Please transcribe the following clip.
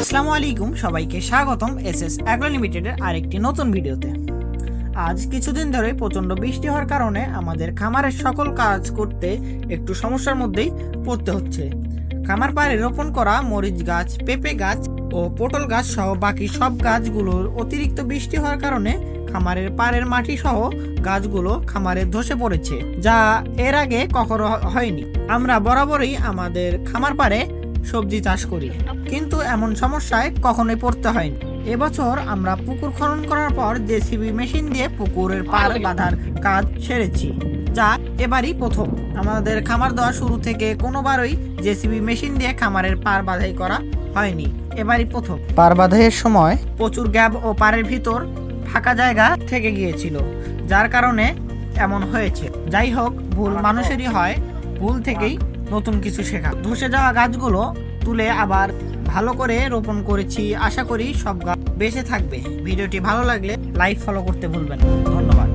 আসসালামু আলাইকুম, সবাইকে স্বাগতম এস এস অ্যাগ্রো লিমিটেডের আরেকটি নতুন ভিডিওতে। আজ কিছুদিন ধরে প্রচণ্ড বৃষ্টি হওয়ার কারণে আমাদের খামারের সকল কাজ করতে একটু সমস্যার মধ্যেই পড়তে হচ্ছে। খামার পাড়ে রোপণ করা মরিচ গাছ, পেঁপে গাছ ও পটল গাছ সহ বাকি সব গাছগুলোর অতিরিক্ত বৃষ্টি হওয়ার কারণে খামারের পাড়ের মাটি সহ গাছগুলো খামারে ধসে পড়েছে, যা এর আগে কখনো হয়নি। আমরা বরাবরই আমাদের খামার পাড়ে সবজি চাষ করি। কিন্তু এমন সমস্যায় কখনোই পড়তে হয়নি। এবছর আমরা পুকুর খনন করার পর জেসিবি মেশিন দিয়ে পুকুরের পাড় বাঁধার কাজ সেরেছি যা এবারই প্রথম। আমাদের খামার দেওয়া শুরু থেকে কোনোবারই জেসিবি মেশিন দিয়ে খামারের পার বাঁধাই করা হয়নি এবারই প্রথম। পার বাঁধাইয়ের সময় প্রচুর গ্যাপ ও পাড়ের ভিতর ফাঁকা জায়গা থেকে গিয়েছিল যার কারণে এমন হয়েছে। যাই হোক ভুল মানুষেরই হয় ভুল থেকেই নতুন কিছু শেখা। ধসে যাওয়া গাছগুলো তুলে আবার ভালো করে রোপণ করেছি। আশা করি সব গাছ বেঁচে থাকবে। ভিডিওটি ভালো লাগলে লাইক, ফলো করতে ভুলবেন না। ধন্যবাদ।